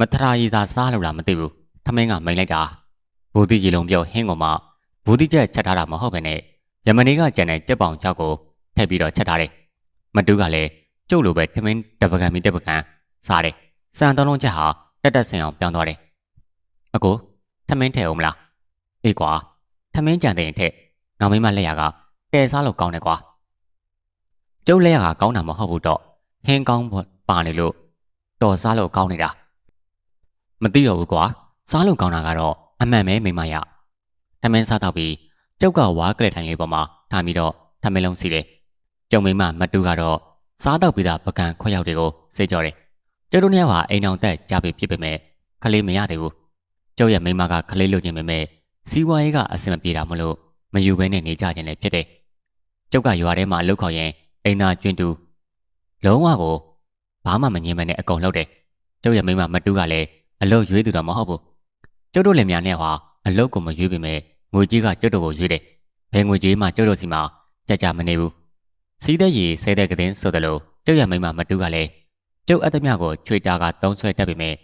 မထရာရီသာစားလို့လားမသိဘူးထမင်းကမိန်လိုက်တာဘူတိကြီးလုံးပြောဟင်းကောင်မှဘူတိချက်ချက်ထားတာမဟုတ်ပဲနဲ့ယမနီကကြံတဲ့ကြက်ပေါင်ချောက်ကိုထည့်ပြီးတော့ချက်ထားတယ်မတူးကလည်းကျုပ်လိုပဲထမင်းတပကံမီတပကံစားတယ်စံသုံးလုံးချက်ဟာတက်တက်ဆင်အောင်ပြောင်းသွားတယ်အကိုထမင်းထည့်အောင်မလားအေးကွာထမင်းကြံတဲ့ရင်ထက်ငါမိမလက်ရကကဲစားလို့ကောင်းတယ်ကွာကျုပ်လက်ရကကောင်းတာမဟုတ်ဘူးတော့ဟင်းကောင်းပါနေလို့တော်စားလို့ကောင်းနေတာ မသိတော့ဘူးကွာစားလို့ကောင်းတာကတော့အမှန်ပဲမိမရထမင်းစားတော့ပြီးကျုပ်ကဝါကလက်ထိုင်လေးပေါ်မှာထားပြီးတော့ထမင်းလုံးစီတယ်ကျုံမိမမတူကတော့စားတော့ပြီးသားပကံခွက်ရောက်တွေကိုစေးကြော်တယ်ကျုပ်တို့နှစ်ယောက်ဟာအိမ်အောင်တက်ကြပြီဖြစ်ပေမဲ့ခလေးမရသေးဘူးကျုပ်ရဲ့မိမကခလေးလိုချင်ပေမဲ့စီးပွားရေးကအဆင်မပြေတာမလို့မယူဘဲနဲ့နေကြခြင်းလည်းဖြစ်တယ်ကျုပ်ကရွာထဲမှာအလုပ်ခေါ်ရင်အိမ်သာကျွင်းတူလုံးဝကိုဘာမှမငြင်းမနဲ့အကုန်လုပ်တယ်ကျုပ်ရဲ့မိမမတူကလည်း အလုပ်ရွေးသူတော့မဟုတ်ဘူးကျုပ်တို့လင်မြနဲ့ဟာအလုပ်ကိုမရွေးပေမဲ့ငွေကြီးကကျုပ်တို့ကိုရွေးတယ်ဘယ်ငွေကြီးမှကျုပ်တို့စီမှာကြကြမနေဘူးစီးတဲ့ရီဆဲတဲ့ကတဲ့ဆိုတယ်လို့ကျုပ်ရဲ့မိမမတူကလည်းကျုပ်အသက်မြကိုချွေတာကတုံးဆွဲတတ်ပေမဲ့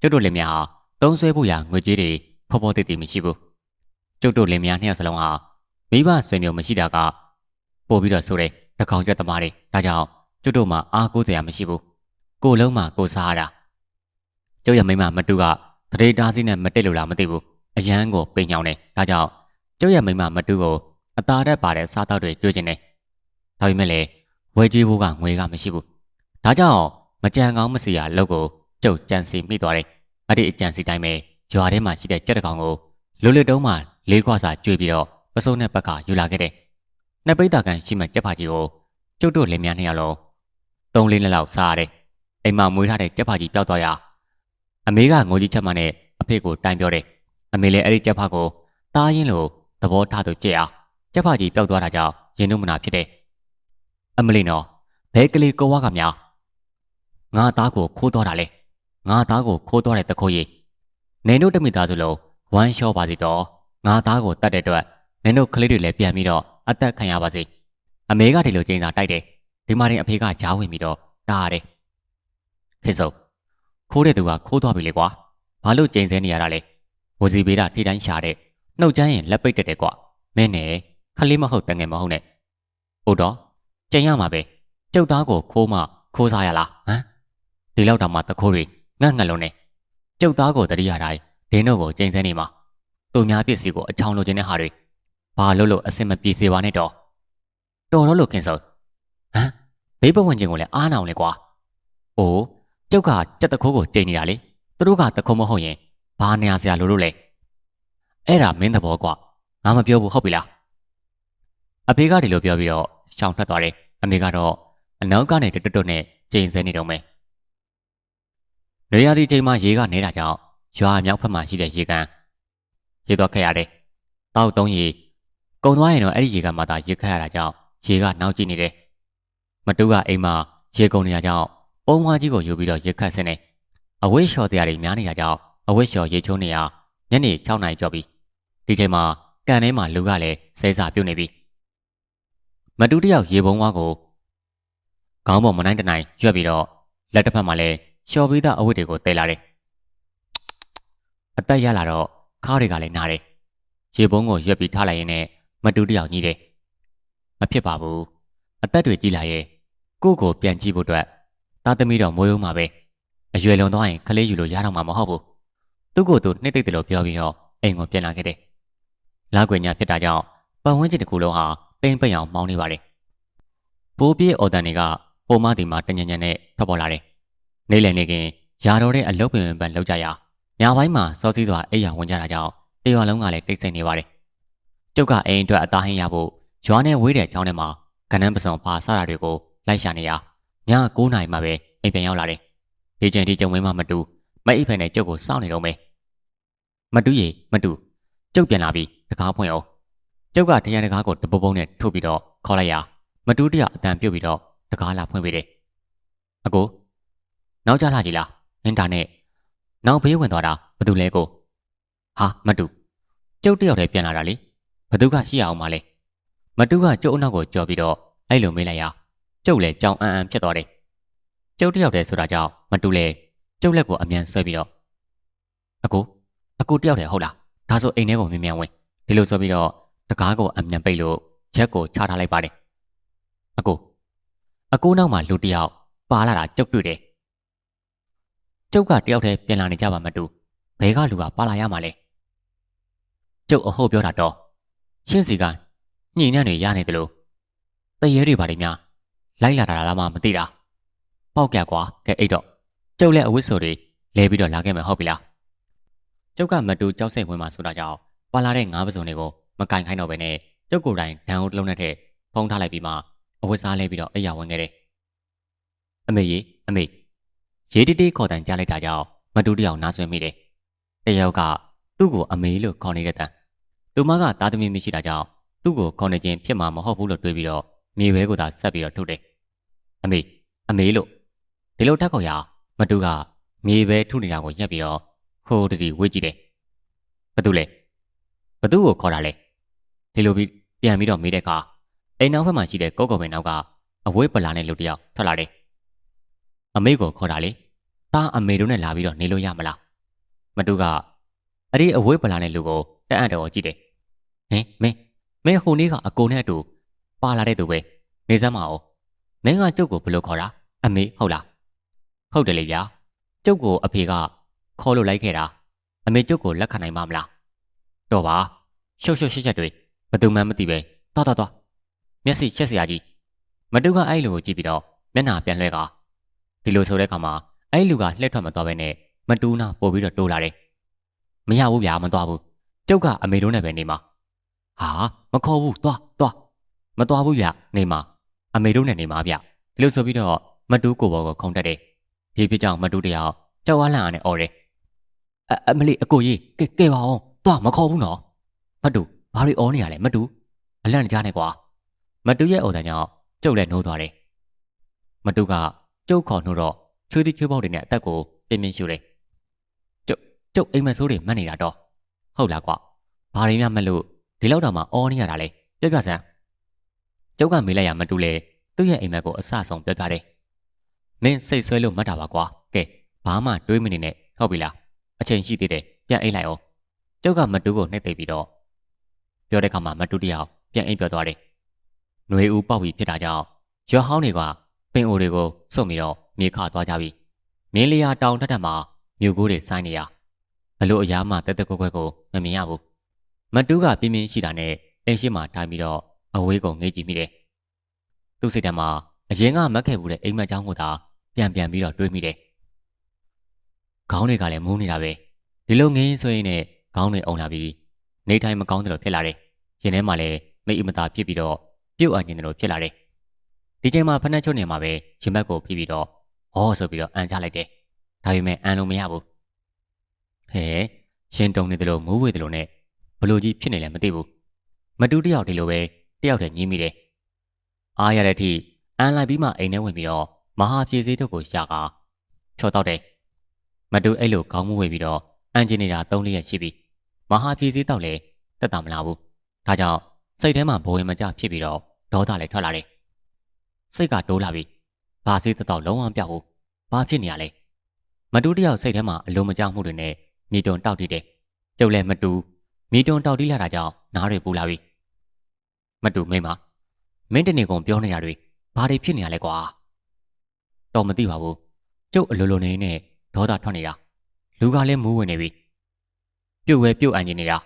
ကျုပ်တို့လင်မြဟာတုံးဆွဲဖို့ရာငွေကြီးတွေဖော်ဖော်တိတ်တိတ်မရှိဘူးကျုပ်တို့လင်မြနှစ်ယောက်စလုံးဟာမိဘဆွေမျိုးမရှိတာကပို့ပြီးတော့ဆိုတယ်တကောင်ကျက်သမားတွေဒါကြောင့်ကျုပ်တို့မှာအားကိုးစရာမရှိဘူးကိုလုံးမှာကိုစားရတာ ကျုပ်ရဲ့မိမမတူကတရေတားစီနဲ့မတက်လို့လားမသိဘူးအရန်ကိုပိန်ညောင်းတယ်ဒါကြောင့်ကျုပ်ရဲ့မိမမတူကိုအသားတက်ပါတဲ့စားတောက်တွေကျွေးခြင်းတယ်ဒါပေမဲ့လည်းဝဲကျွေးဖို့ကငွေကမရှိဘူးဒါကြောင့်မကြံကောင်းမစီရလောက်ကိုကျုပ်ကြံစီမိသွားတယ်အဲ့ဒီအကြံစီတိုင်းပဲရွာထဲမှာရှိတဲ့ကြက်တကောင်ကိုလွတ်လွတ်တုံးမှလေးခွစာကျွေးပြီးတော့ပစုံနဲ့ဘက်ကယူလာခဲ့တယ်နှစ်ပိတ်တာကန်ရှိမှကြက်ဖာကြီးကိုကျုပ်တို့လင်မြန်းနှစ်ယောက်လုံးသုံးလေးနှစ်လောက်စားရတယ်အိမ်မှာမွေးထားတဲ့ကြက်ဖာကြီးပျောက်သွားရ အမေကငိုကြီးချက်မှနဲ့အဖေကိုတိုင်ပြောတယ်အမေလည်းအဲ့ဒီကြက်ဖာကိုတားရင်လို့သဘောထားသူကြည့်အောင်ကြက်ဖာကြီးပျောက်သွားတာကြောင့်ရင်တို့မနာဖြစ်တယ်အမလီနော်ဘဲကလေးကိုဝါကများငါသားကိုခိုးတော့တာလေငါသားကိုခိုးတော့တဲ့တခိုးကြီးနေတို့တမိသားစုလုံးဝမ်းလျှောပါစီတော့ငါသားကိုတတ်တဲ့အတွက်နေတို့ကလေးတွေလည်းပြန်ပြီးတော့အသက်ခံရပါစေအမေကဒီလိုကျင်းစာတိုက်တယ်ဒီမှာတင်အဖေကကြားဝင်ပြီးတော့တားရတယ်ခေစုံ ခိုးတဲ့သူကခိုးသွားပြီလေကွာဘာလို့ကျင်းစဲနေရတာလဲဝစီပေးတာထိတိုင်းရှာတဲ့နှုတ်ချမ်းရင်လက်ပိတ်တက်တယ်ကွာမင်းနဲ့ခလေးမဟုတ်တငယ်မဟုတ်နဲ့ဟုတ်တော့ကျင်းရမှာပဲကျုပ်သားကိုခိုးမှခိုးစားရလားဟမ်ဒီလောက်တောင်မှတခိုးတွေငတ်ငတ်လုံးနဲ့ကျုပ်သားကိုတတိယတိုင်းဒင်းတို့ကိုကျင်းစဲနေမှာသူများပစ္စည်းကိုအချောင်လိုချင်တဲ့ဟာတွေဘာလို့လို့အစင်မပြေစေပါနဲ့တော့တော်တော့လို့ခင်စောဟမ်ဘေးပဝန်းကျင်ကိုလည်းအားနာအောင်လေကွာအိုး ကျုပ်ကကြက်တခိုးကိုချိန်နေတာလေသူတို့ကတခိုးမဟုတ်ရင်ဘာနေရစရာလိုလို့လဲအဲ့ဒါမင်းသဘောကွာငါမပြောဘူးဟုတ်ပြီလားအဖေကဒီလိုပြောပြီးတော့ရှောင်ထွက်သွားတယ်အမေကတော့အနောက်ကနေတွတ်တွတ်နဲ့ချိန်စဲနေတော့မယ်နေရာဒီချိန်မှာရေကနေတာကြောင့်ရွာမြောက်ဖက်မှာရှိတဲ့ရေကန်ရေတော့ခဲ့ရတယ်တောက်သုံးရေကုံသွားရင်တော့အဲ့ဒီရေကမှသာရေခတ်ရတာကြောင့်ရေကနောက်ကျနေတယ်မတူးကအိမ်မှာရေကုန်နေရကြောင့် ပုံးဝါးကြီးကိုယူပြီးတော့ရေခတ်စင်းနေအဝိလျှော်တရားတွေများနေတာကြောင့်အဝိလျှော်ရေချုံးနေရညနေ6နာရီကျော်ပြီဒီချိန်မှာကန်ထဲမှာလူကလည်းဆဲစာပြုတ်နေပြီမတူးတယောက်ရေပုံးဝါးကိုခေါင်းပေါ်မနိုင်တနိုင်ရွက်ပြီးတော့လက်တစ်ဖက်မှာလည်းလျှော်ပြီးသားအဝတ်တွေကိုတဲလာတယ်အသက်ရလာတော့ခါးတွေကလည်းနားတယ်ရေပုံးကိုရွက်ပြီးထားလိုက်ရင်လည်းမတူးတယောက်ညီးတယ်မဖြစ်ပါဘူးအသက်တွေကြီးလာရဲ့ကိုယ့်ကိုပြန်ကြည့်ဖို့အတွက် သားသမီးတော်မိုးရုံးမှာပဲအရွယ်လွန်သွားရင်ခလေးယူလို့ရတော့မှာမဟုတ်ဘူးသူ့ကိုယ်သူနှိမ့်တိတ်တယ်လို့ပြောပြီးတော့အိမ်ကိုပြန်လာခဲ့တယ်လာကွယ်ညာဖြစ်တာကြောင့်ပတ်ဝန်းကျင်တစ်ခုလုံးဟာပိမ့်ပိန်အောင်မောင်းနေပါတယ်ပိုးပြေးအော်တန်တွေကဟိုမတီမှာတညံညံနဲ့ထွက်ပေါ်လာတယ်နေလည်နေခင်ယာတော်တဲ့အလုတ်ပင်ပန်လောက်ကြရညပိုင်းမှာစောစီးစွာအိပ်ရဝင်ကြတာကြောင့်တရွာလုံးကလည်းတိတ်ဆိတ်နေပါတယ်ကျုပ်ကအိမ်အတွက်အသားဟင်းရဖို့ရွာနဲ့ဝေးတဲ့ကျောင်းထဲမှာကနန်းပစုံဖာစတာတွေကိုလိုက်ရှာနေရ ည9နာရီမှပဲအိမ်ပြန်ရောက်လာတယ်။ဒီချိန်ထိကြုံမင်းမမတူမအိပ်ဖက်နဲ့ကျုပ်ကိုစောင့်နေတော့မယ်။မတူရေမတူကျုပ်ပြန်လာပြီးတကားဖွင့်အောင်ကျုပ်ကတရားတကားကိုတပုတ်ပုတ်နဲ့ထုတ်ပြီးတော့ခေါ်လိုက်ရမတူတရအတန်ပြုတ်ပြီးတော့တကားလာဖွင့်ပေးတယ်။အကိုနောက်ကြလာကြည်လားအင်တာနက်နောက်ဘေးဝင်သွားတာဘယ်သူလဲကိုဟာမတူကျုပ်တယောက်တည်းပြန်လာတာလေဘသူကရှိရအောင်မလဲမတူကကျုပ်အနောက်ကိုကြော်ပြီးတော့အဲ့လိုမေးလိုက်ရ ကျုပ်လည်းကြောင်အန်အန်ဖြစ်သွားတယ်ကျုပ်တယောက်တည်းဆိုတာကြောင့်မတူလည်းကျုပ်လက်ကိုအမြန်ဆွဲပြီးတော့အကိုအကိုတယောက်တည်းဟုတ်လားဒါဆိုအိမ်ထဲကိုမြင်မြန်ဝင်ဒီလိုဆိုပြီးတော့တကားကိုအမြန်ပိတ်လို့ချက်ကိုချထားလိုက်ပါတယ်အကိုအကိုနောက်မှာလူတယောက်ပါလာတာကြုတ်တွေ့တယ်ကျုပ်ကတယောက်တည်းပြန်လာနေကြပါမတူဘဲကလူကပါလာရမှာလဲကျုပ်အဟုတ်ပြောတာတော့ရှင်းစီကညှိနှံ့တွေရနေတယ်လို့တရေတွေပါလိမ့်များ လိုက်လာတာလားမှမသိတာပေါက်ကြကွာကဲအိတ်တော့ကျုပ်လည်းအဝတ်ဆိုတွေလဲပြီးတော့လာခဲ့မယ်ဟုတ်ပြီလားကျုပ်ကမတူကြောက်စိတ်ဝင်မှာဆိုတာကြောင့်ပါလာတဲ့ငါးပစုံတွေကိုမကင်ခိုင်းတော့ဘဲနဲ့ကျုပ်ကိုယ်တိုင်ဒဏ်ဦးတစ်လုံးနဲ့ထည့်ဖုံးထားလိုက်ပြီးမှအဝတ်စားလဲပြီးတော့အိယာဝင်ခဲ့တယ်အမေကြီးအမေရေးတိတိခေါ်တန်ကြားလိုက်တာကြောင့်မတူတယောက်နားဆွဲမိတယ်တယောက်ကသူ့ကိုအမေလို့ခေါ်နေတဲ့တန်သူမကသားသမီးမရှိတာကြောင့်သူ့ကိုခေါ်နေခြင်းဖြစ်မှာမဟုတ်ဘူးလို့တွေးပြီးတော့မြေဝဲကိုသာဆက်ပြီးတော့ထုတ်တယ် အမေအမေလို့ဒီလိုတက်ခေါ်ရမတူကမြေပဲထုနေတာကိုရက်ပြီးတော့ဟိုတတီဝေ့ကြည့်တယ်။ဘာတူလဲ။ဘသူ့ကိုခေါ်တာလဲ။ဒီလိုပြီးပြန်ပြီးတော့မေးတဲ့အခါအိမ်နောက်ဘက်မှာရှိတဲ့ကိုကိုပင်နောက်ကအဝေးပလာနဲ့လူတယောက်ထွက်လာတယ်။အမေကိုခေါ်တာလေ။တာအမေတို့နဲ့လာပြီးတော့နေလို့ရမလား။မတူကအဲ့ဒီအဝေးပလာနဲ့လူကိုတက်အံ့တော်ကြည့်တယ်။ဟင်မင်းမင်းဟိုနေ့ကအကိုနဲ့အတူပါလာတဲ့သူပဲ။နေစမ်းမအောင်။ မင်းကကျုပ်ကိုဘယ်လိုခေါ်တာ။အမေဟုတ်လား။ဟုတ်တယ်လေဗျာ။ကျုပ်ကိုအဖေကခေါ်လို့လိုက်ခဲ့တာအမေကျုပ်ကိုလက်ခံနိုင်ပါမလားတော့ပါရှုပ်ရှုပ်ရှက်ရှက်တွေဘသူမှမသိပဲတော်တော်တော်မျက်စိချက်စရာကြီးမတူကအဲ့လူကိုကြည့်ပြီးတော့မျက်နှာပြန်လှဲကဒီလိုဆိုတဲ့အခါမှာအဲ့လူကလှည့်ထွက်မသွားပဲနဲ့မတူနာပို့ပြီးတော့တိုးလာတယ်မရဘူးဗျာမသွားဘူးကျုပ်ကအမေတို့နဲ့ပဲနေမှာဟာမခေါ်ဘူးသွားသွားမသွားဘူးဗျနေမှာ အမေတို့နဲ့နေမှာဗျဒီလိုဆိုပြီးတော့မတူကိုဘောကိုခုံတက်တယ်ဒီဖြစ်ကြောင့်မတူတယောက်ကြောက်အားလန့်အားနဲ့អော်တယ်အအမလေးအကိုကြီးကဲကဲပါအောင်သွားမခေါ်ဘူးနော်မတူဘာတွေអော်နေရလဲမတူအလန့်ကြားနေကွာမတူရဲ့អော်တဲ့ကြောင့်ကျုပ်လည်းနှိုးသွားတယ်မတူကကျုပ်ခေါ်နှိုးတော့ချွေးတိချွေးပေါက်တွေနဲ့အသက်ကိုပြင်းပြင်းရှူတယ်ကျုပ်ကျုပ်အိမ်မဆိုးတွေမှတ်နေတာတော့ဟုတ်လားကွာဘာတွေမှမလို့ဒီလောက်တောင်မှអော်နေရတာလဲပြပြစမ်း ကျုပ်ကမေးလိုက်ရမတူလေသူ့ရဲ့အိမ်မက်ကိုအဆဆုံးပြပြတယ်မင်းစိတ်ဆွဲလို့မှတ်တာပါကွာကဲဘာမှတွေးမနေနဲ့ဟုတ်ပြီလားအချိန်ရှိသေးတယ်ပြန်အိတ်လိုက်အောင်ကျုပ်ကမတူးကိုနှိပ်သိပ်ပြီးတော့ပြောတဲ့ခါမှာမတူးတယောက်ပြန်အိတ်ပြောသွားတယ်ຫນွေဦးပေါက်ပြီးဖြစ်တာကြောင့်ရွာဟောင်းတွေကပင်အိုတွေကိုစုပ်ပြီးတော့မြေခသွားကြပြီမြင်းလျာတောင်တက်တက်မှာမြို့ကိုးတွေစိုင်းနေရဘလို့အရာမှတက်တက်ကွက်ကွက်ကိုမမြင်ရဘူးမတူးကပြင်းပြင်းရှိတာနဲ့အိမ်ရှိမှထိုင်ပြီးတော့ အဝေးကိုငေးကြည့်မိတယ်။သူ့စိတ်ထဲမှာအရင်ကမက်ခဲ့ဘူးတဲ့အိမ်မက်ကြောင်းကိုသာပြန်ပြန်ပြီးတော့တွေးမိတယ်။ခေါင်းတွေကလည်းမူးနေတာပဲ။ဒီလိုငေးဆိုရင်လည်းခေါင်းတွေအုံလာပြီးနေထိုင်မကောင်းတယ်လို့ဖြစ်လာတယ်။ရင်ထဲမှာလည်းမိအမသာဖြစ်ပြီးတော့ပြုတ်အညင်တယ်လို့ဖြစ်လာတယ်။ဒီချိန်မှာဖနှက်ချုပ်နေမှာပဲရင်ဘက်ကိုဖိပြီးတော့ဟောဆိုပြီးတော့အန်ချလိုက်တယ်။ဒါပေမဲ့အန်လို့မရဘူး။ဟဲ့ရှင်တုံနေတယ်လို့မူးဝေတယ်လို့နဲ့ဘလို့ကြီးဖြစ်နေလဲမသိဘူး။မတူးတယောက်ဒီလိုပဲ တယောက်တည်းညင်းမိတယ်အားရတဲ့အထိအန်လိုက်ပြီးမှအိမ်ထဲဝင်ပြီးတော့မဟာပြေစည်းတို့ကိုရှာကချော်တော့တယ်မတူအဲ့လိုခေါင်းမူဝေပြီးတော့အန်ဂျင်နေတာ၃လရက်ရှိပြီမဟာပြေစည်းတော့လေတက်တာမလားဘူးဒါကြောင့်စိတ်ထဲမှာဘဝင်မကြဖြစ်ပြီးတော့ဒေါသလည်းထွက်လာတယ်စိတ်ကတိုးလာပြီဘာစည်းတော့လုံးဝပြောက်ဘူးဘာဖြစ်နေရလဲမတူတယောက်စိတ်ထဲမှာအလိုမကျမှုတွေနဲ့မြေတုံတောက်တည်တယ်ကျုပ်လည်းမတူမြေတုံတောက်တီးလာတာကြောင့်နားတွေပူလာပြီ မတူမိမမင်းတနေကုန်ပြောနေရတွေဘာတွေဖြစ်နေရလဲကွာတော့မသိပါဘူးကျုပ်အလိုလိုနေနဲ့ဒေါသထွက်နေတာလူကလည်းမူးဝင်နေပြီပြုတ်ဝဲပြုတ်အန်နေနေတာ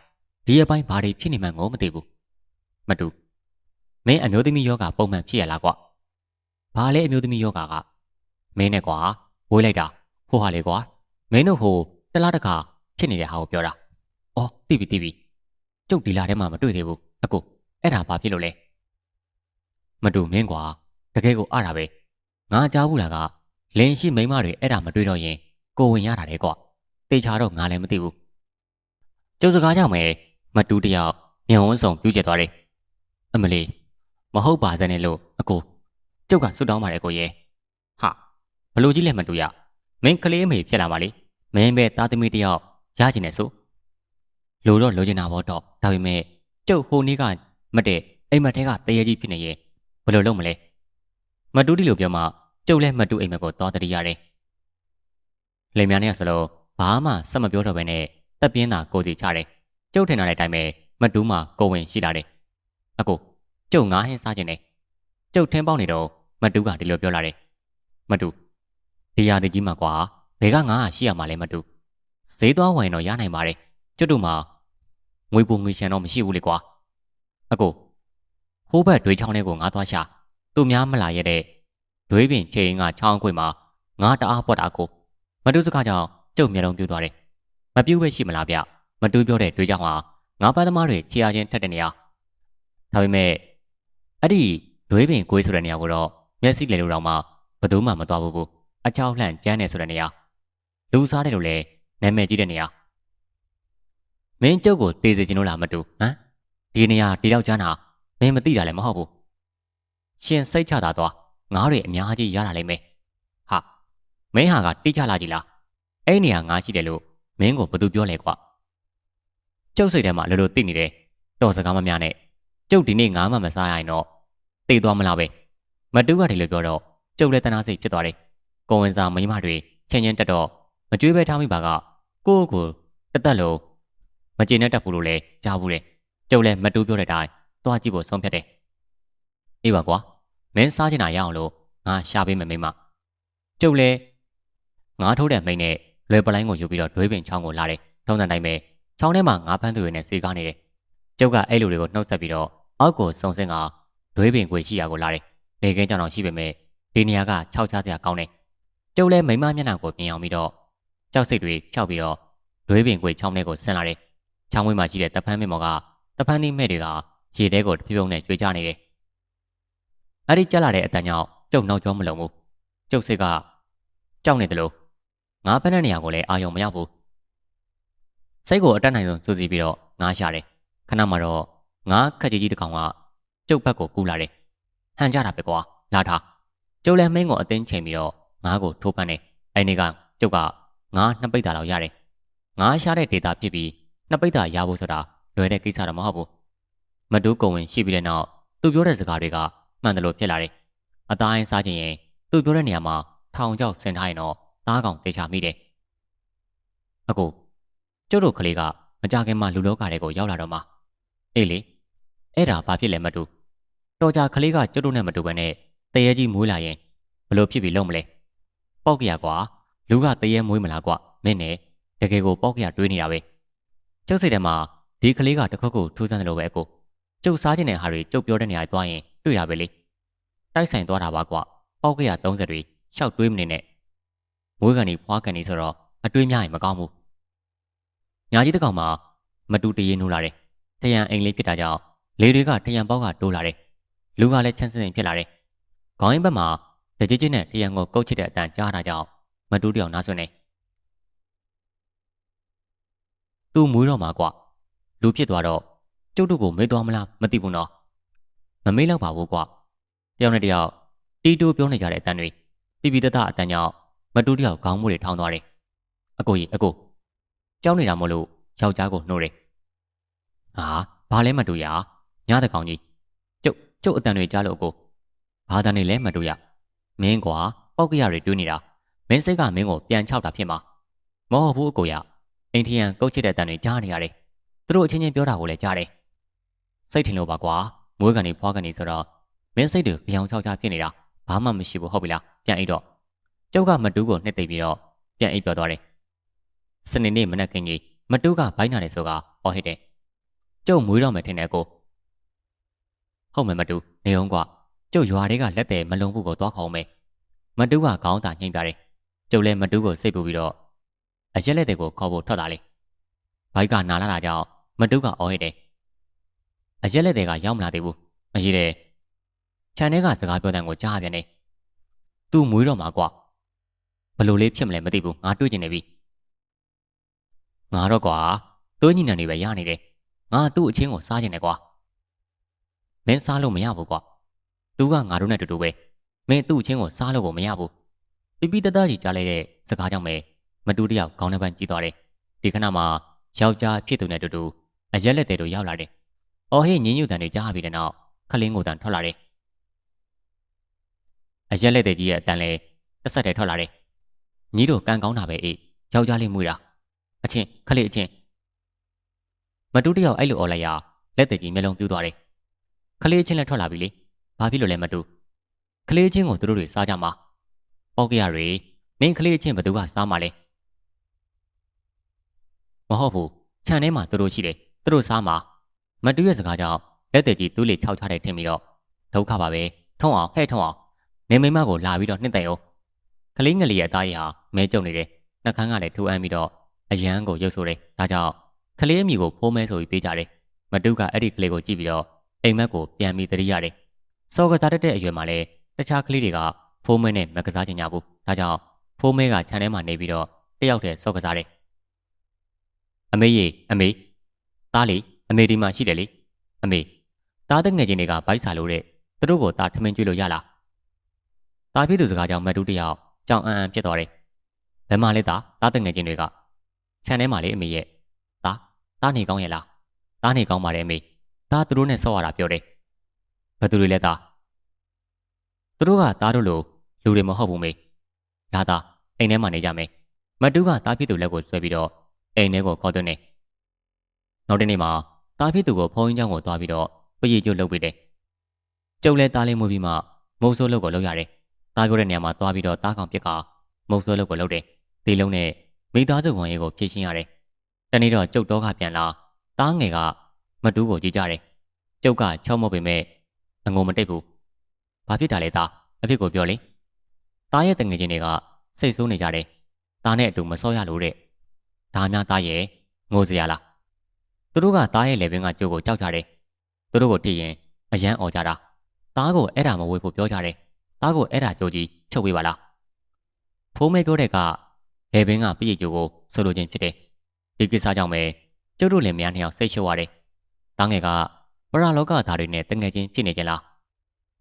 ဒီအပိုင်းဘာတွေဖြစ်နေမှန်းကိုမသိဘူးမတူမင်းအမျိုးသမီးယောဂပုံမှန်ဖြစ်ရလားကွာဘာလဲအမျိုးသမီးယောဂကမင်းနဲ့ကွာဝေးလိုက်တာဟိုဟာလေကွာမင်းတို့ဟိုတလားတခါဖြစ်နေတဲ့ဟာကိုပြောတာအော်သိပြီသိပြီကျုပ်ဒီလာထဲမှာမတွေ့သေးဘူးအကို အဲ့ဒါဘာဖြစ်လို့လဲမတူမင်းကွာတကယ်ကိုအားတာပဲငါကြားဘူးလားကလင်းရှိမိန်းမတွေအဲ့ဒါမတွေ့တော့ရင်ကိုဝင်ရတာလေကွာတေချာတော့ငါလည်းမသိဘူးကျုပ်စကားကြောင့်ပဲမတူးတယောက်မျက်ဝန်းဆောင်ပြူးကျက်သွားတယ်အမလီမဟုတ်ပါစနဲ့လို့အကိုကျုပ်ကစွတ်တောင်းပါတယ်ကိုရဲ့ဟာဘလို့ကြီးလဲမတူရမင်းကလေးအမေဖြစ်လာပါလေမင်းပဲသားသမီးတယောက်ရကျင်နေဆိုလိုတော့လိုချင်တာပေါ့တော့ဒါပေမဲ့ကျုပ်ဟိုနေ့က မတဲ့အိမ်မက်ထဲကတရေကြီးဖြစ်နေရင်ဘယ်လိုလုပ်မလဲမတူးတီလိုပြောမှကျုပ်လည်းမတူအိမ်မက်ကိုသွားတတိရတယ်။လိမ်များနဲ့ဆလို့ဘာဘာမှဆက်မပြောတော့ဘဲနဲ့တက်ပြင်းသာကိုစီချတယ်ကျုပ်ထင်ထားတဲ့အတိုင်းပဲမတူးမှကိုဝင်ရှိလာတယ်အကိုကျုပ်ငါးဟင်းစားခြင်းနဲ့ကျုပ်ထင်းပေါက်နေတော့မတူးကဒီလိုပြောလာတယ်မတူးဒီရာတကြီးမှာကွာဘယ်ကငါးဟာရှိရမှာလဲမတူးဈေးသွားဝင်တော့ရနိုင်ပါတယ်ကျွတ်တို့မှာငွေပုံငွေရှန်တော့မရှိဘူးလေကွာ အကိုဟိုးဘက်တွေးချောင်းလေးကိုငါသွားရှာသူများမလာရတဲ့တွေးပင်ချိန်ကချောင်းခွေမှာငါတအားပွက်တာကိုမတူးစကားကြောင့်ကျုပ်မျက်လုံးပြူသွားတယ်မပြူပဲရှိမလားဗျမတူးပြောတဲ့တွေးချောင်းဟာငါးပန်းသမားတွေခြေအားချင်းထက်တဲ့နေရာဒါပေမဲ့အဲ့ဒီတွေးပင်ကိုယ်ဆိုတဲ့နေရာကိုတော့မျက်စိလေလို့တော့မှဘယ်သူမှမသွားဘူးဘူးအချောက်လှန့်ကျန်းနေဆိုတဲ့နေရာလူစားတယ်လို့လည်းနာမည်ကြီးတဲ့နေရာမင်းကျုပ်ကိုတေးစေချင်လို့လားမတူဟမ် ဒီနေရာဒီတော့ကျန်းတာမင်းမသိတာလည်းမဟုတ်ဘူးရှင်စိတ်ချတာသွားငါးတွေအများကြီးရတာလိမ့်မယ်ဟာမင်းဟာကတိကျလာကြည်လားအဲ့နေရာငါရှိတယ်လို့မင်းကိုဘယ်သူပြောလဲကွာကျုပ်စိတ်ထဲမှာလောလောသိနေတယ်တော်စကားမများနဲ့ကျုပ်ဒီနေ့ငါမှမစားရရင်တော့တေးသွားမလားပဲမတူးကတည်းကပြောတော့ကျုပ်လည်းတနာစိတ်ဖြစ်သွားတယ်ကိုဝင်စာမိမတွေချင်းချင်းတက်တော့မကြွေးပဲထားမိပါကကိုယ့်ကိုတသက်လုံးမကျေနပ်တတ်ဘူးလို့လည်းကြားဘူးတယ် ကျုပ်လည်းမတူးပြောတဲ့အတိုင်းသွားကြည့်ဖို့ဆုံးဖြတ်တယ်အေးပါကွာမင်းစားချင်တာရအောင်လို့ငါရှာပေးမယ်မိမကျုပ်လည်းငါထိုးတဲ့မိန်နဲ့လွယ်ပလိုင်းကိုယူပြီးတော့ဒွေးပင်ချောင်းကိုလာတယ်ထုံးတဲ့တိုင်းပဲချောင်းထဲမှာငါးဖမ်းသူတွေနဲ့စေကားနေတယ်ကျုပ်ကအဲ့လူတွေကိုနှုတ်ဆက်ပြီးတော့အောက်ကိုစုံစင်းကဒွေးပင်ကိုရှိရာကိုလာတယ်နေကင်းကြောင်တော့ရှိပေမဲ့ဒီနေရာကခြောက်ချစရာကောင်းတယ်ကျုပ်လည်းမိမမျက်နှာကိုပြင်အောင်ပြီးတော့ကြောက်စိတ်တွေဖြောက်ပြီးတော့ဒွေးပင်ကိုချောင်းထဲကိုဆင်းလာတယ်ချောင်းဝင်းမှာရှိတဲ့တပန်းမင်းမော်က တပန်းသီးမဲ့တွေကရေထဲကိုတဖြည်းဖြည်းနဲ့ကျွေးကြနေတယ်အဲ့ဒီကြက်လာတဲ့အတန်ကြောင့်ကျုပ်နောက်ကျောမလုံဘူးကျုပ်စိတ်ကကြောက်နေတယ်လို့ငါဖက်တဲ့နေရာကိုလည်းအာယုံမရဘူးစိတ်ကိုအတက်နိုင်ဆုံးစူးစီးပြီးတော့ငါရှာတယ်ခဏမှတော့ငါခက်ကြီးကြီးတစ်ကောင်ကကျုပ်ဘက်ကိုကူးလာတယ်ဟန်ကြတာပဲကွာလာထားကျုပ်လည်းမင်းကိုအတင်းချိန်ပြီးတော့ငါကိုထိုးပန်းတယ်အဲ့ဒီကကျုပ်ကငါနှစ်ပိတ်တာလောက်ရတယ်ငါရှာတဲ့ဒေတာဖြစ်ပြီးနှစ်ပိတ်တာရဖို့ဆိုတာ လွယ်တဲ့ကိစ္စတော့မဟုတ်ဘူးမတူးကုံဝင်ရှိပြီးတဲ့နောက်သူပြောတဲ့စကားတွေကမှန်တယ်လို့ဖြစ်လာတယ်အသားအင်းစားခြင်းရင်သူပြောတဲ့နေရာမှာထောင်ချောက်ဆင်ထားရင်တော့သားကောင်တေချာမိတယ်အကိုကျုပ်တို့ကလေးကမကြခင်မှာလူလောကတွေကိုရောက်လာတော့မှအေးလေအဲ့ဒါဘာဖြစ်လဲမတူတော်ကြကလေးကကျုပ်တို့နဲ့မတူဘဲနဲ့တရေကြီးမွေးလာရင်ဘလို့ဖြစ်ပြီးလုံးမလဲပေါက်ကြရကွာလူကတရေမွေးမလားကွာမင်းနဲ့တကယ်ကိုပေါက်ကြရတွေးနေတာပဲကျုပ်စိတ်ထဲမှာ ဒီကလေးကတခုခုထူးဆန်းတယ်လို့ပဲအကိုကျုပ်စားခြင်းတဲ့ဟာတွေကျုပ်ပြောတဲ့နေရာသွားရင်တွေ့ရပဲလေတိုက်ဆိုင်သွားတာပါကွာပေါက်ကြရ30တွေရှောက်တွေးမနေနဲ့မွေးကန်ဒီဖွားကန်ဒီဆိုတော့အတွေးများရင်မကောင်းဘူးညာကြီးတစ်ကောင်မှာမတူတရေနိုးလာတယ်ထရန်အိမ်လေးဖြစ်တာကြောင့်လေတွေကထရန်ပေါက်ကတိုးလာတယ်လူကလည်းချမ်းစင်ဖြစ်လာတယ်ခေါင်းရင်းဘက်မှာတကြကြနဲ့ထရန်ကိုကုတ်ချစ်တဲ့အတန်ကြားတာကြောင့်မတူတယောက်နားဆွနေသူ့မွေးတော့မှာကွာ လူဖြစ်သွားတော့ကျုပ်တို့ကိုမေးသွားမလားမသိဘူးနော်မမေးတော့ပါဘူးကွာတယောက်နဲ့တယောက်တီတိုးပြောနေကြတဲ့အတန်တွေပြပြတတအတန်ကြောင့်မတူတယောက်ခေါင်းမွေးတွေထောင်းသွားတယ်အကိုကြီးအကိုကြောက်နေတာမို့လို့ယောက်ျားကိုနှိုးတယ်ဟာဘာလဲမတူရညတဲ့ကောင်ကြီးကျုပ်ကျုပ်အတန်တွေကြားလို့အကိုဘာသာနေလဲမတူရမင်းကွာပောက်ကရတွေတွေးနေတာမင်းစိတ်ကမင်းကိုပြန်ချောက်တာဖြစ်မှာမဟုတ်ဘူးအကိုရအိန္ဒိယန်ကုတ်ချစ်တဲ့အတန်တွေကြားနေရတယ် သူတို့အချင်းချင်းပြောတာကိုလည်းကြားတယ်စိတ်ထင်လို့ပါကွာမွေးကနေဖွားကနေဆိုတော့မင်းစိတ်တွေပြောင်ချောက်ချဖြစ်နေတာဘာမှမရှိဘူးဟုတ်ပြီလားပြန်အိတ်တော့ကျုပ်ကမတူးကိုနှစ်သိပ်ပြီးတော့ပြန်အိတ်ပြောသွားတယ်စနေနေ့မနက်ခင်းကြီးမတူးကဘိုင်းနာတယ်ဆိုကဟောဟစ်တယ်ကျုပ်မွေးတော့မယ်ထင်တယ်ကိုဟုတ်မယ်မတူးနေအောင်ကွာကျုပ်ရွာတွေကလက်တယ်မလုံဘူးကိုသွားခေါင်းမယ်မတူးကခေါင်းသာညှိပြတယ်ကျုပ်လည်းမတူးကိုစိတ်ပူပြီးတော့အရက်လက်တွေကိုခေါ်ဖို့ထွက်လာလေ ဘိုက်ကနာလာတာကြောင့်မတူးကအော်ဟစ်တယ်အရက်လက်တွေကရောက်မလာသေးဘူးအရေးတယ်ခြံထဲကစကားပြောတဲ့ကိုကြားပြန်နေသူ့မွေးတော့မှာကွာဘလို့လေးဖြစ်မလဲမသိဘူးငါတွေးကျင်နေပြီငါတော့ကွာသွေးညီနံနေပဲရနေတယ်ငါသူ့အချင်းကိုစားကျင်တယ်ကွာမင်းစားလို့မရဘူးကွာသူကငါတို့နဲ့တူတူပဲမင်းသူ့အချင်းကိုစားလို့ကိုမရဘူးပြပြတတကြီးကြားလိုက်တဲ့စကားကြောင့်ပဲမတူတယောက်ခေါင်းထဲပန်းကြီးသွားတယ်ဒီခဏမှာ ယောက်ျားဖြစ်သူနဲ့တူတူအရက်လက်တွေတို့ရောက်လာတယ်အော်ဟေးညင်းညူတန်တွေကြားပြီးတဲ့နောက်ခလင်းကိုတန်ထွက်လာတယ်အရက်လက်တွေကြီးရဲ့အတန်လဲတစ်ဆက်တည်းထွက်လာတယ်ညီတို့ကန်ကောင်းတာပဲအေးယောက်ျားလေးမွေးတာအချင်းခလေးအချင်းမတူးတယောက်အဲ့လိုអော်လိုက်ရလက်တကြီးမျက်လုံးပြူးသွားတယ်ခလေးအချင်းလည်းထွက်လာပြီလေဘာဖြစ်လို့လဲမတူးခလေးအချင်းကိုသူတို့တွေစားကြမှာပေါက်ကရတွေမင်းခလေးအချင်းဘသူကစားမှာလဲ မဟုတ်ဘူးခြံထဲမှာသူတို့ရှိတယ်သူတို့စားမှာမတူးရဲ့စကားကြောင့်လက်တကြီးသူ့လေခြောက်ချတဲ့ထင်ပြီးတော့ဒုက္ခပါပဲထုံအောင်ဟဲ့ထုံအောင်နေမိမကိုလာပြီးတော့နှစ်သိမ့်အောင်ကလေးငယ်လေးရဲ့အသားရဟာမဲကြုံနေတယ်နှကန်းကလည်းထိုးအမ်းပြီးတော့အရန်ကိုရုပ်ဆိုတယ်ဒါကြောင့်ကလေးအမိကိုဖိုးမဲဆိုပြီးပေးကြတယ်မတုကအဲ့ဒီကလေးကိုကြည့်ပြီးတော့အိမ်မက်ကိုပြန်ပြီးတရိရတယ်စောကစားတတ်တဲ့အရွယ်မှာလည်းတခြားကလေးတွေကဖိုးမဲနဲ့မကစားချင်ကြဘူးဒါကြောင့်ဖိုးမဲကခြံထဲမှာနေပြီးတော့တယောက်တည်းစောကစားတယ် အမေကြီးအမေသားလေးအမေဒီမှာရှိတယ်လေအမေသားတဲ့ငယ်ချင်းတွေကဘိုက်စာလို့တဲ့သူတို့ကိုသားထမင်းကျွေးလို့ရလားသားပြည့်သူစကားကြောင့်မတူတယောက်ကြောင်အံ့အံ့ဖြစ်သွားတယ်ဘယ်မှာလဲသားသားတဲ့ငယ်ချင်းတွေကခြံထဲမှာလေအမေရဲ့သားသားနေကောင်းရဲ့လားသားနေကောင်းပါတယ်အမေသားသူတို့နဲ့ဆော့ရတာပြောတယ်ဘယ်သူတွေလဲသားသူတို့ကသားတို့လိုလူတွေမဟုတ်ဘူးမေဒါသားအိမ်ထဲမှာနေကြမယ်မတူးကသားပြည့်သူလက်ကိုဆွဲပြီးတော့ အိမ်ထဲကိုခေါ်သွင်းတယ်။နောက်တနေ့မှာတားဖြစ်သူကိုဖုန်းကြီးချောင်းကိုသွားပြီးတော့ပရိကျုပ်လုပ်ပေးတယ်။ကျုပ်လည်းတားလေးမှုပြီးမှမုံဆိုးလုပ်ကိုလုပ်ရတယ်။တားပြောတဲ့နေရာမှာသွားပြီးတော့တားကောင်ပြစ်ကမုံဆိုးလုပ်ကိုလုပ်တယ်။ဒီလုံးနဲ့မိသားစုဝင်ရေးကိုဖြည့်ရှင်းရတယ်။တနေ့တော့ကျုပ်တော့ကပြန်လာတားငယ်ကမတူးကိုကြည့်ကြတယ်။ကျုပ်ကချောက်မပေမဲ့အငုံမတိတ်ဘူး။ဘာဖြစ်တာလဲသားအဖြစ်ကိုပြောလေ။တားရဲ့တငယ်ချင်းတွေကစိတ်ဆိုးနေကြတယ်။တားနဲ့အတူမစောရလို့တဲ့ ဒါများသားရဲ့ငိုစရာလားသူတို့ကသားရဲ့လေပင်ကကြိုးကိုကြောက်ကြတယ်သူတို့ကိုတည်ရင်အရန်អော်ကြတာသားကိုအဲ့ဒါမဝေဖို့ပြောကြတယ်သားကိုအဲ့ဒါကြိုးကြီးချုပ်ပေးပါလားဖိုးမဲပြောတဲ့ကလေပင်ကပြည့်ကြိုးကိုဆိုလိုခြင်းဖြစ်တယ်ဒီကိစ္စကြောင့်ပဲကျုပ်တို့လည်းများနှစ်ယောက်စိတ်ရှုပ်ရတယ်သားငယ်ကပရလောကသားတွေနဲ့တငယ်ချင်းဖြစ်နေကြလား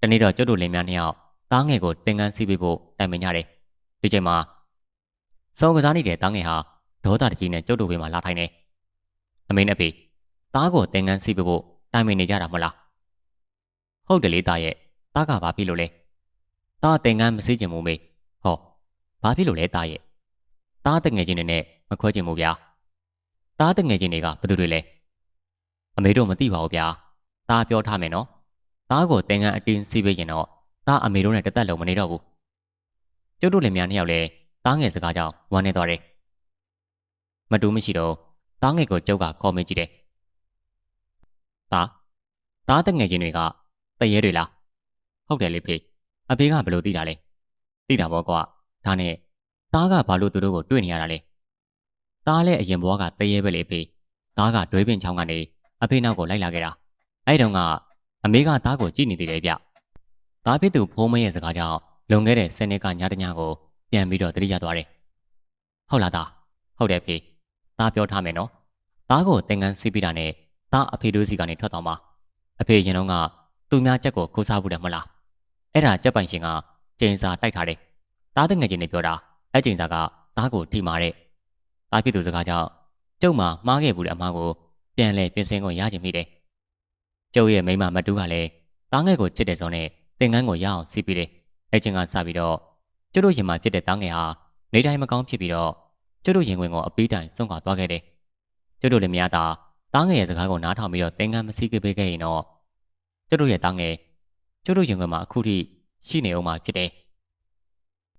တနေ့တော့ကျုပ်တို့လည်းများနှစ်ယောက်သားငယ်ကိုတင်ကန်းစီးပေးဖို့တိုင်ပင်ကြတယ်ဒီချိန်မှာစောကစားနေတဲ့သားငယ်ဟာ ဒေါသတကြီးနဲ့ကျုပ်တို့ဘေးမှာလာထိုင်နေအမေနဲ့ဖေသားကိုသင်္ကန်းစီးဖို့တိုင်ပင်နေကြတာမဟုတ်လားဟုတ်တယ်လေသားရဲ့သားကဘာဖြစ်လို့လဲသားသင်္ကန်းမစီးချင်ဘူးမေဟောဘာဖြစ်လို့လဲသားရဲ့သားတငယ်ချင်းတွေနဲ့မခွဲချင်ဘူးဗျာသားတငယ်ချင်းတွေကဘယ်သူတွေလဲအမေတို့မသိပါဘူးဗျာသားပြောထားမယ်နော်သားကိုသင်္ကန်းအတင်းစီးပေးရင်တော့သားအမေတို့နဲ့တသက်လုံးမနေတော့ဘူးကျုပ်တို့လည်းများနှစ်ယောက်လဲသားငယ်စကားကြောင့်ဝမ်းနေသွားတယ် မတူးမရှိတော့သားငယ်ကိုကျုပ်ကခေါ်မင်းကြည့်တယ်။သားသားတငယ်ချင်းတွေကတရေတွေလား။ဟုတ်တယ်လေဖေ။အဖေကဘယ်လိုသိတာလဲ။သိတာပေါ့ကွာ။ဒါနဲ့သားကဘာလို့သူတို့ကိုတွေ့နေရတာလဲ။သားလည်းအရင်ဘွားကတရေပဲလေဖေ။သားကဒွေးပင်ချောင်းကနေအဖေနောက်ကိုလိုက်လာခဲ့တာ။အဲ့တုန်းကအမေကသားကိုကြည့်နေသေးတယ်ဗျ။သားဖြစ်သူဖိုးမရဲ့စကားကြောင့်လွန်ခဲ့တဲ့ဆယ်နှစ်ကညတညကိုပြန်ပြီးတော့တတိယသွားတယ်။ဟုတ်လားသား။ဟုတ်တယ်ဖေ။ သားပြောထားမယ်နော်သားကိုသင်္ကန်းစီးပြီးတာနဲ့သားအဖေတို့စီကနေထွက်သွားမှာအဖေရင်တော့ကသူများချက်ကိုခိုးစားဘူးတယ်မလားအဲ့ဒါကြက်ပိုင်ရှင်ကကျင်းစာတိုက်ထားတယ်သားတငယ်ချင်းတွေပြောတာအဲ့ကျင်းစာကသားကိုထိမာတဲ့သားဖြစ်သူစကားကြောင့်ကျုပ်မှာမှားခဲ့ဘူးတဲ့အမားကိုပြန်လဲပြင်ဆင်ကိုရချင်မိတယ်ကျုပ်ရဲ့မိမမတူးကလည်းသားငယ်ကိုချစ်တယ်ဆိုနဲ့သင်္ကန်းကိုရအောင်စီးပြီးတယ်အဲ့ချင်းကစပြီးတော့ကျတို့ရင်မှာဖြစ်တဲ့သားငယ်ဟာနေတိုင်းမကောင်းဖြစ်ပြီးတော့ ကျတို့ရင်ဝင်ကိုအပီးတိုင်ဆုံးခွာသွားခဲ့တယ်။ကျတို့လည်းမရတာတားငယ်ရဲ့စကားကိုနားထောင်ပြီးတော့သင်္ကန်းမစည်းကပေးခဲ့ရင်တော့ကျတို့ရဲ့တားငယ်ကျတို့ရင်ဝင်မှာအခုထိရှိနေအောင်မှာဖြစ်တယ်